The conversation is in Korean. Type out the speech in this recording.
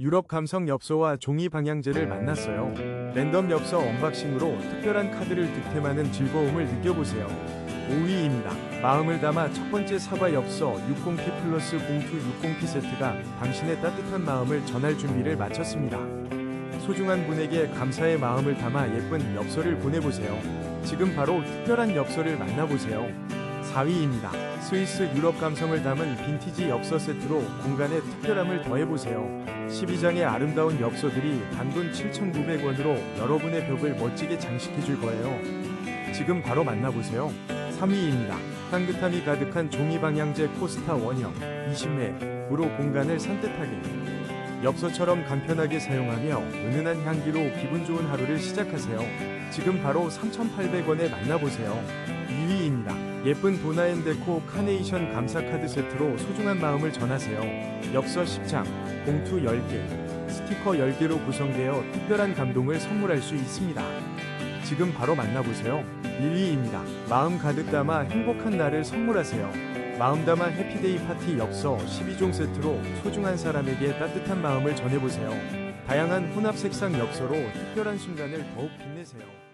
유럽 감성 엽서와 종이 방향제를 만났어요. 랜덤 엽서 언박싱으로 특별한 카드를 득템하는 즐거움을 느껴보세요. 5위입니다. 마음을 담아 첫 번째 사과 엽서 60P 플러스 봉투 60P 세트가 당신의 따뜻한 마음을 전할 준비를 마쳤습니다. 소중한 분에게 감사의 마음을 담아 예쁜 엽서를 보내보세요. 지금 바로 특별한 엽서를 만나보세요. 4위입니다. 스위스 유럽 감성을 담은 빈티지 엽서 세트로 공간에 특별함을 더해보세요. 12장의 아름다운 엽서들이 단돈 7,900원으로 여러분의 벽을 멋지게 장식해줄 거예요. 지금 바로 만나보세요. 3위입니다. 향긋함이 가득한 종이 방향제 코스타 원형 20회으로 공간을 산뜻하게 엽서처럼 간편하게 사용하며 은은한 향기로 기분 좋은 하루를 시작하세요. 지금 바로 3,800원에 만나보세요. 2위입니다. 예쁜 도나앤데코 카네이션 감사 카드 세트로 소중한 마음을 전하세요. 엽서 10장, 봉투 10개, 스티커 10개로 구성되어 특별한 감동을 선물할 수 있습니다. 지금 바로 만나보세요. 1위입니다. 마음 가득 담아 행복한 날을 선물하세요. 마음 담아 해피데이 파티 엽서 12종 세트로 소중한 사람에게 따뜻한 마음을 전해보세요. 다양한 혼합 색상 엽서로 특별한 순간을 더욱 빛내세요.